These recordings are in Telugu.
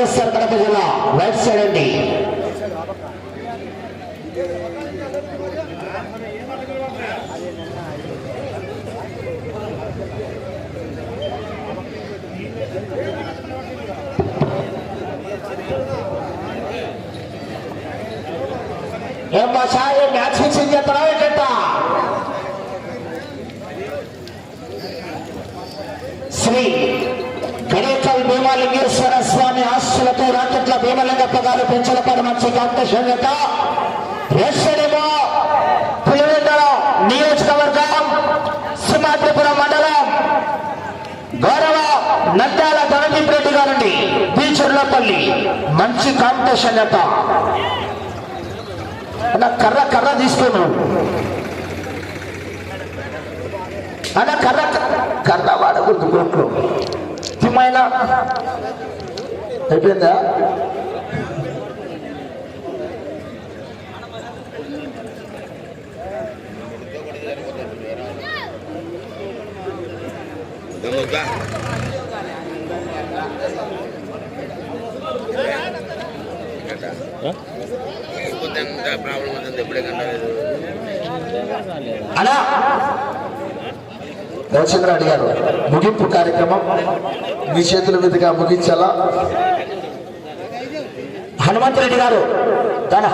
వైఎస్ఆర్ కడప జిల్లా రైట్ సైడ్ అండి. ఏమ్మా సాయి మ్యాచ్ ఫిక్సింగ్ చేస్తారా? భీమలింగప్ప గారు పెంచలపాడు మంచి కాంపిటీషన్ యొక్క ఎస్డేమో నియోజకవర్గం సింహాద్రిపురం మండలం గౌరవ నంద్యాల ధనదీప్ రెడ్డి గారండి బీచుర్లపల్లి మంచి కాంపిటీషన్ యొక్క అన్న కర్ర కర్ర తీసుకోను. అన్న కర్ర కర్ర వాడకూడదు కోట్లు. తిమ్మైనా అయిపోయిందా? होगा ప్రాబ్లం అవుతుంది ఎప్పుడే కంటలేదు అలా. రవిచంద్ర అడిగారు ముగింపు కార్యక్రమం మీ చేతుల మీదుగా ముగించాలా? హనుమంతరెడ్డి గారు తన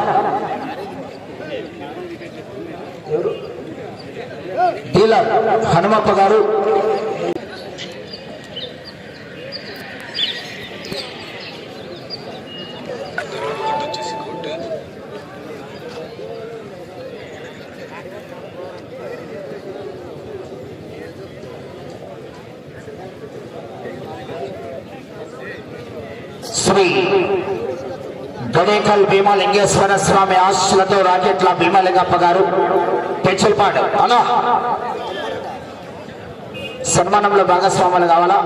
డీలర్ హనుమప్ప గారు. గడేకల్ భీమలింగేశ్వర స్వామి ఆశలతో రాకెట్ల భీమలింగప్ప గారు పెంచల్పాడు. అలా సన్మానంలో భాగస్వాములు కావాలా?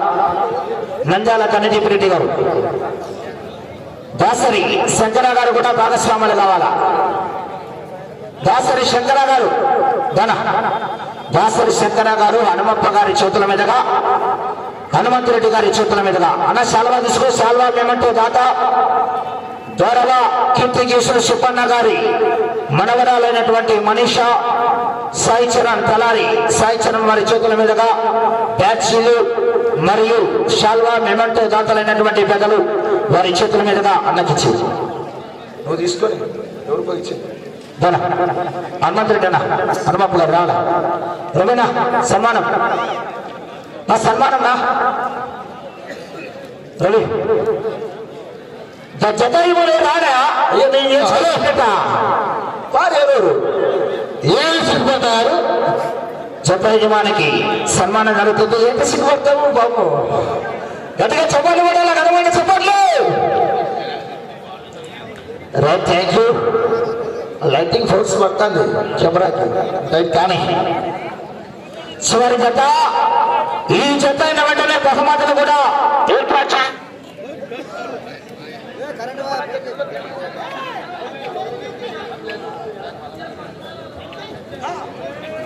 నంద్యాల కన్నదీప్ రెడ్డి గారు. దాసరి శంకర గారు కూడా భాగస్వాములు కావాలా? దాసరి శంకర గారు ధన. దాసరి శంకర గారు హనుమప్ప గారి చేతుల మీదుగా హనుమంతురెడ్డి గారి చేతుల మీదుగా. అన్న శాల్వా తీసుకో శాల్వా మేమంటూ దాత. ద్వారగా కీర్తికేశ్వర సుబ్బన్న గారి మనవరాలైనటువంటి మనీష సాయి చరణ్ తలారి సాయి చరణ్ వారి చేతుల మీదుగా బ్యాచ్లు మరియు శాల్వా మెమంటో దాతలైనటువంటి పెద్దలు వారి చేతుల మీదుగా అన్నకిచ్చి నువ్వు తీసుకొని ఎవరికో ఇచ్చింది? ధన హనుమంతుడి అన్న హనుమప్ప గారు రావాలా? రమేనా సన్మానం. నా సన్మానం నా. రవి. జ- జత ఇవ్వలే రాడా వారు ఎవరు? ఏమి సిగ్గుపడతారు జత యజమానికి సన్మానం జరుగుతుంది ఏంటి సిగ్గుపడతావు బాబు? గట్టిగా చెప్పండి కూడా ఘనమైన చెప్పట్లు right thank you lighting force పడుతుంది. కెమెరాకి రైట్ కానీ. చివరి జత. ఈ జత అయిన వెంటనే బహుమతులు కూడా Ah!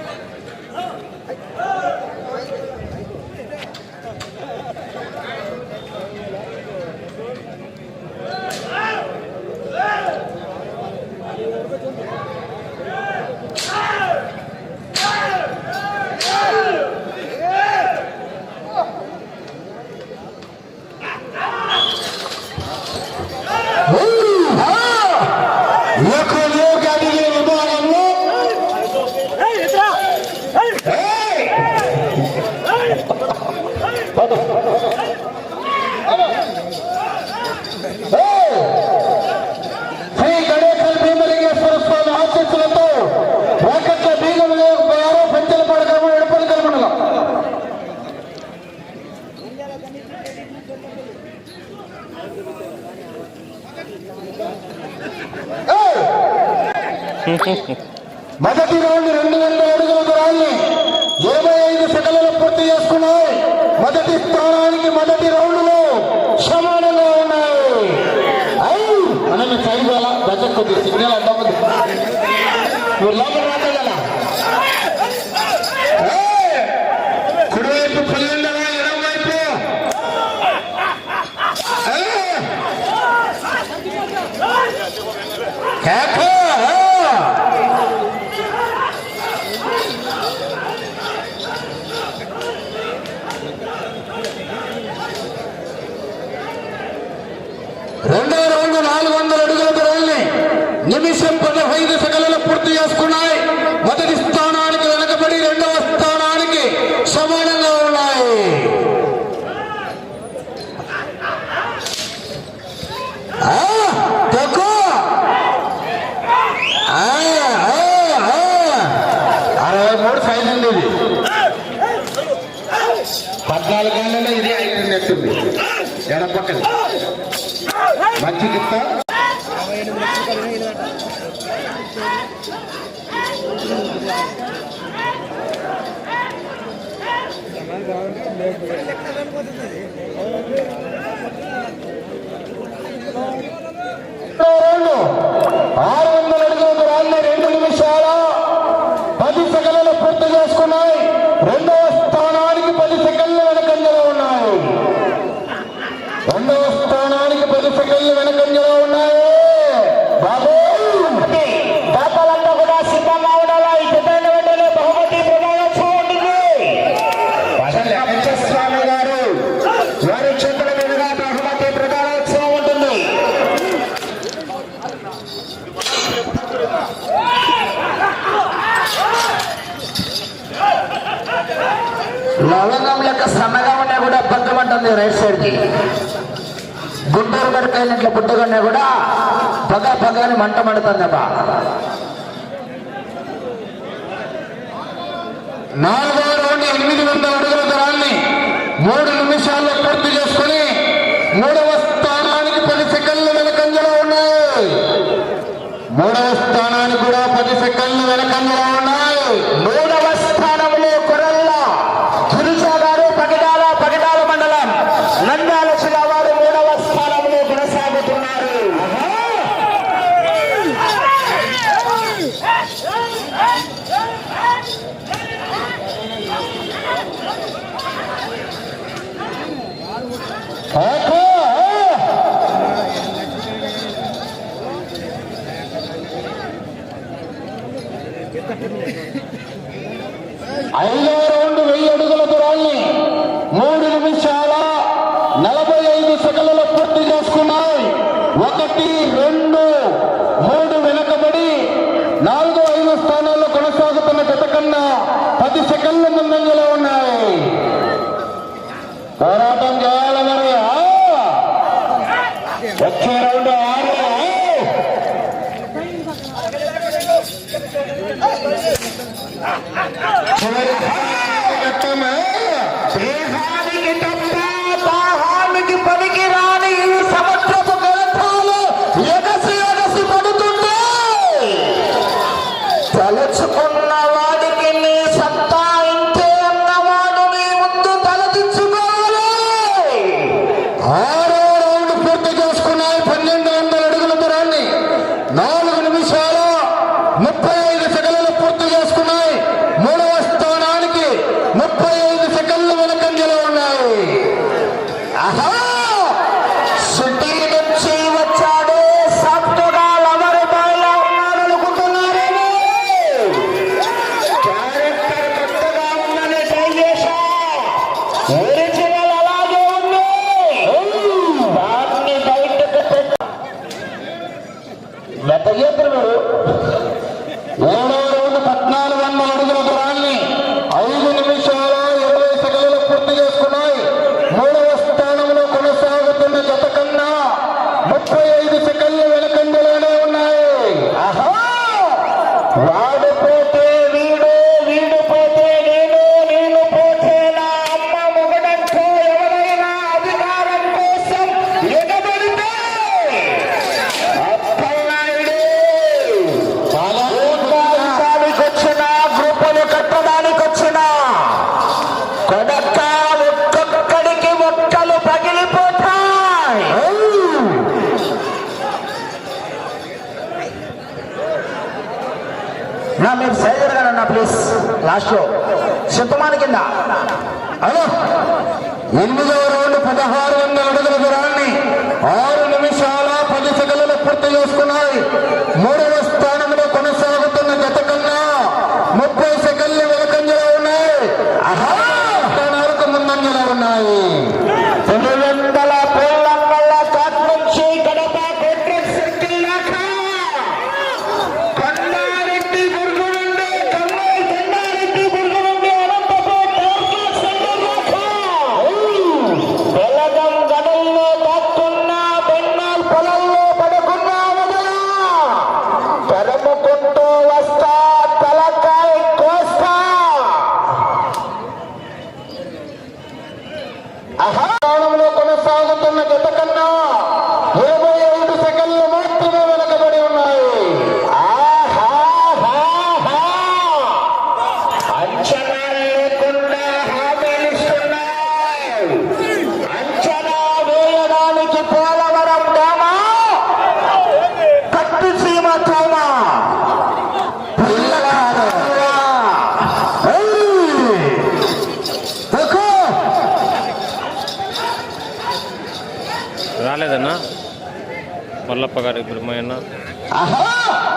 ಸಿಗ್ನಲ್ ಅಂತ ಬಂದು ಇವ್ರೆಲ್ಲ ಮಾತಾಡಲ್ಲ కుడివైపు పులిండగా ఎడమవైపు హ్యాపీ ఎడపక్కది మంచి ఆరు వందల అడుగుల రాళ్ళు రెండు నిమిషాలు. కొబ్బరి కాయలు కూడా పగ పగ అని మంట మండుతుందబ్బా. నాలుగో రౌండ్ ఎనిమిది వందల అడుగుల దూరాన్ని మూడు నిమిషాల్లో పూర్తి చేసుకుని మూడవ స్థానానికి పది సెకండ్లు వెనకంజలో ఉన్నాయి. మూడవ స్థానానికి కూడా పది సెకండ్లు వెనకంజలో ఉన్నాయి. మూడవ పది సెకండ్ల ముందంజలో ఉన్నాయి. పోరాటం చేయాలి మరి. వచ్చే రౌండ్ ఆరు. శ్రీహానికి ¡Ajá! lapangan bermainnya. Aha!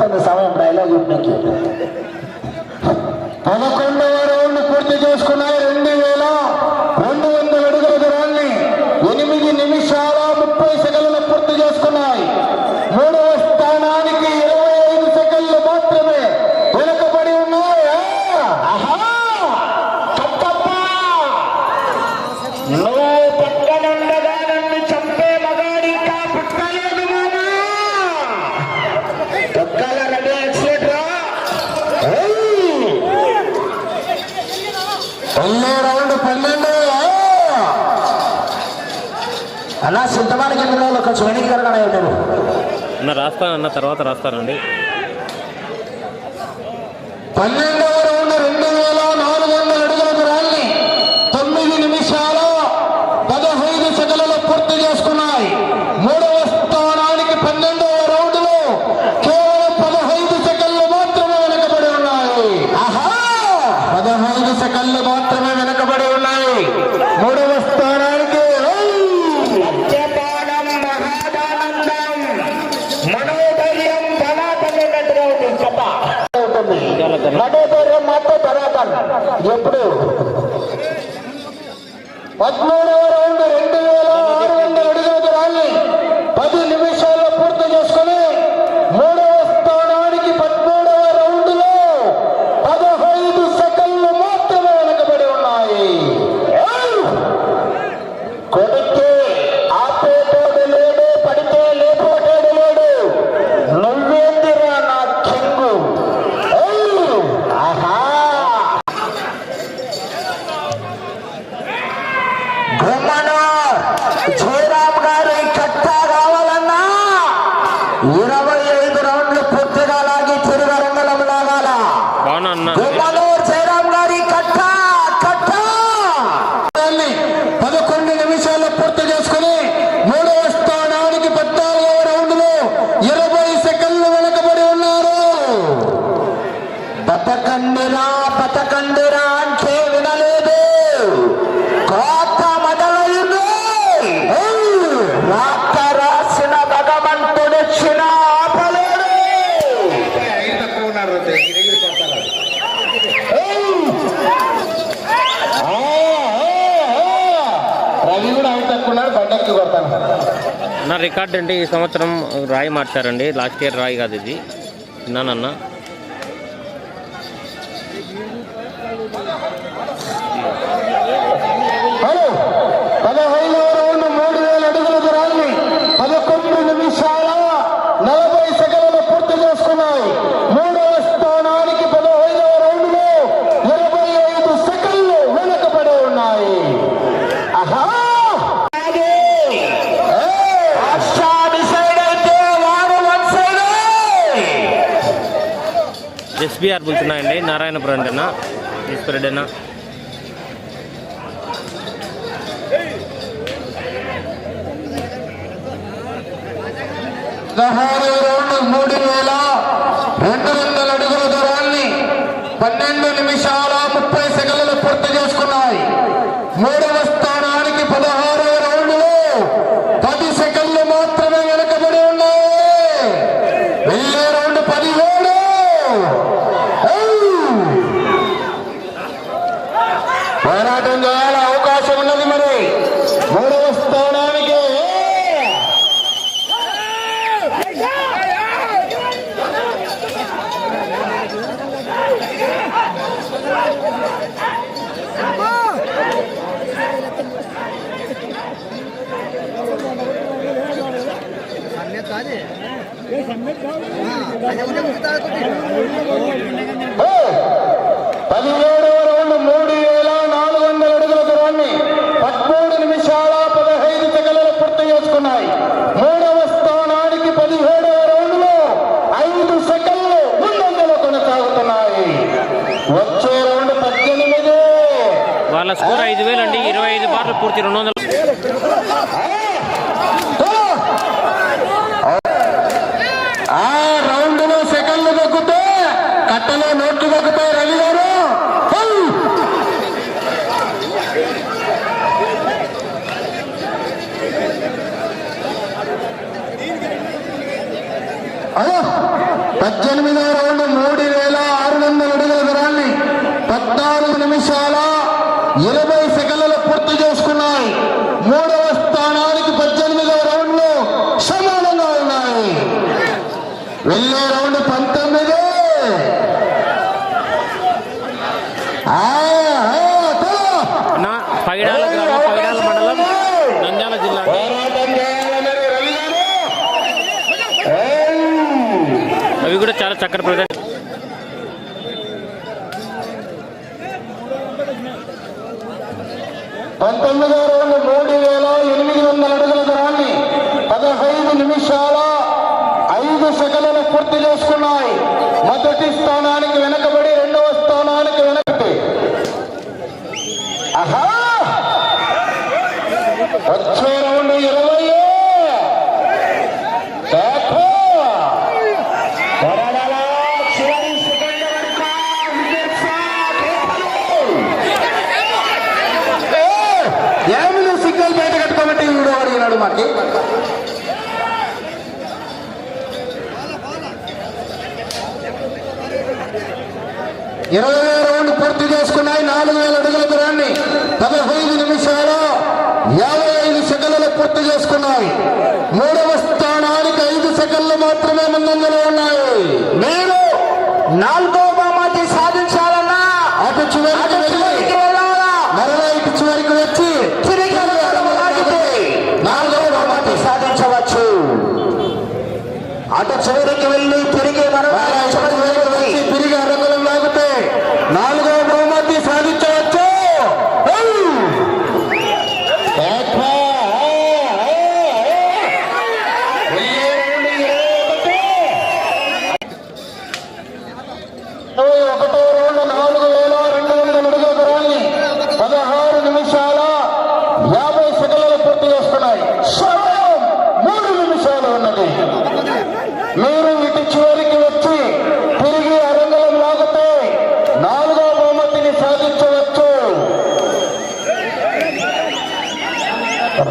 Pada. అలా సిద్ధమానికి ఎనిమిది కొంచెం వెనక్కి కలగానే రాస్తానన్న తర్వాత రాస్తానండి. పన్నెండు నా రికార్డ్ అంటే ఈ సంవత్సరం రాయి మార్చారండి. లాస్ట్ ఇయర్ రాయి కాదు ఇది. విన్నానన్నా ఎస్బీఆర్ బుల్తున్నాయండి. నారాయణపురం అంటేనా? ఈ స్ప్రెడేనా మూడు వేల ఇరవై పూర్తి రెండు వందలు ఆ రౌండ్లో సెకండ్లు దొక్కుతే కట్టలో నోట్లు దొక్కుతాయి రవి గారు రౌండ్ మూడు వేల ఆరు వందల అడుగుల దూరాన్ని పద్నాలుగు నిమిషాల ఇరవై సెకండ్లు పూర్తి చేసుకున్నాయి మూడవ స్థానానికి పద్దెనిమిదవ రౌండ్లో సమానంగా ఉన్నాయి వెళ్ళే రౌండ్ పంతొమ్మిది ఆ, ఆ, తో. నా పైడాల గ్రామం పైడాల మండలం నంద్యాల జిల్లా అండి. పోరాటం చేయాలన్నది రవి గారు ఏయ్. అవి కూడా చాలా చక్కటి ప్రదర్శన. పంతొమ్మిది రౌండ్ మూడు వేల ఎనిమిది వందల అడుగుల దూరాన్ని పదహైదు నిమిషాల ఐదు సెకండ్లు పూర్తి చేసుకున్నాయి. మొదటి స్థానానికి వెనకబడి వీడు అడిగినాడు మాకి ఇరవై రౌండ్ పూర్తి చేసుకున్నాయి. నాలుగు వేల అడుగుల దూరాన్ని పదహైదు నిమిషాలు యాభై ఐదు సెకండ్లు పూర్తి చేసుకున్నాయి. మూడవ స్థానానికి ఐదు సెకండ్లు మాత్రమే ముందంజలో ఉన్నాయి. మీరు నాలుగో చివరికి వెళ్ళి తిరిగి మనం తిరిగి అరంగులం లాగితే నాలుగో బహుమతి సాధించవచ్చు ఏయ్! ఏక్వా! ఏ, ఏ, ఏ! వెయ్యి నుండి ఇరవై ఒకటి. ఇరవై ఒకటో రౌండ్ నాలుగు వేల రెండు వందల అడుగుల దూరాన్ని పదహారు నిమిషాల యాభై సెకండ్లు పూర్తి చేసుకున్నాయి సమయం మూడు నిమిషాలు ఉన్నది మీరు ఇటు చివరికి వచ్చి తిరిగి అరంగలం లాగితే నాలుగో బహుమతిని సాధించవచ్చు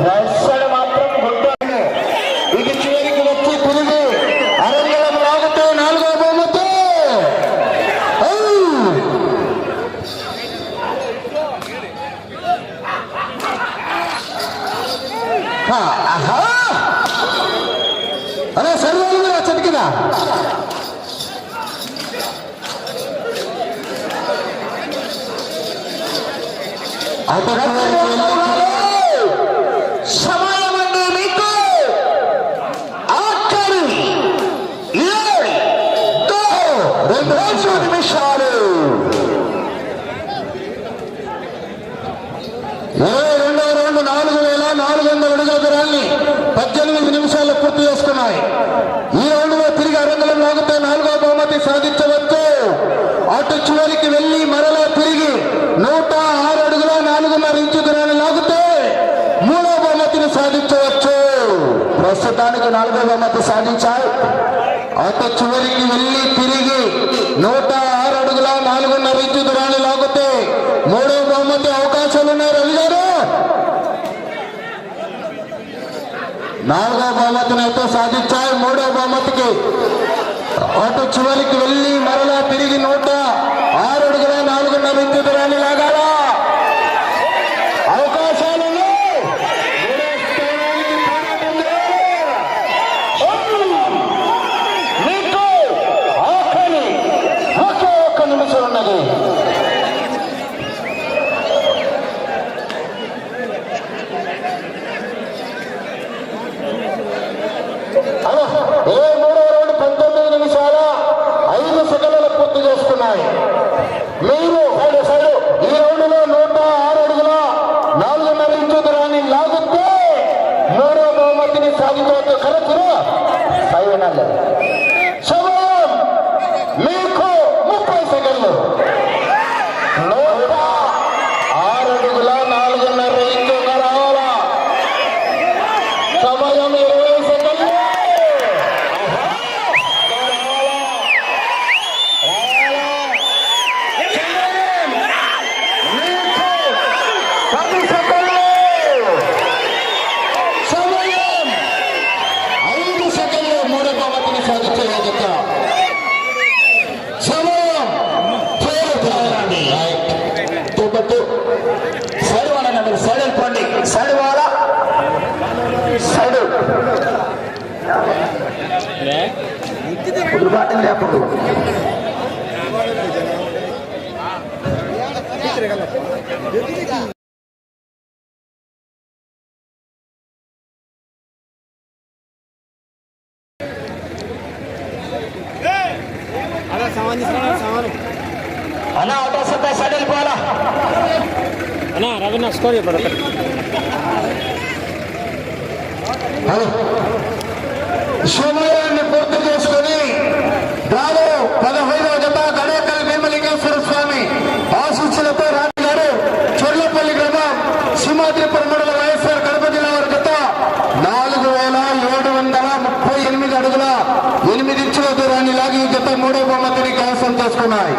రస్సలు మాత్రం గుడ్డాను ఇటు చివరికి వచ్చి తిరిగి అరంగలం లాగితే నాలుగో బహుమతి ఔ! హా, ఆహా! అరే సర్వేలు మీద చెట్టు కింద అటు చివరికి వెళ్ళి సమయం అండి మీకు ఆఖరి ఏడు, రెండు రెండు నిమిషాలు ఇరవై రెండవ రౌండ్ నాలుగు వేల నాలుగు వందల అడుగుల దూరాన్ని పద్దెనిమిది నిమిషాలు పూర్తి చేసుకున్నాయి. ఈ నాలుగో బహుమతి సాధించవచ్చు. అటు చివరికి వెళ్ళి మరలా తిరిగి నూట ఆరు అడుగుల నాలుగున్నర ఇంచు దూరాన్ని లాగితే మూడో బహుమతిని సాధించవచ్చు. ప్రస్తుతానికి నాలుగో బహుమతి సాధించాయి అటు చివరికి వెళ్ళి తిరిగి నూట ఆరు అడుగుల నాలుగున్నర ఇంచు దూరాన్ని లాగితే మూడో బహుమతి అవకాశాలున్నాయి రవి గారు. నాలుగో బహుమతిని అయితే సాధించాయి. మూడో బహుమతికి అటు చివరికి వెళ్ళి మరలా తిరిగి నూట ఆరు అడుగుల నాలుగున్నర ఇంచు దూరాన్ని అన్నా ఆటో సత్తా సడల్ పోలా అన్నా రఘున్న స్కోర్ చెప్పాడు వస్తున్నాయి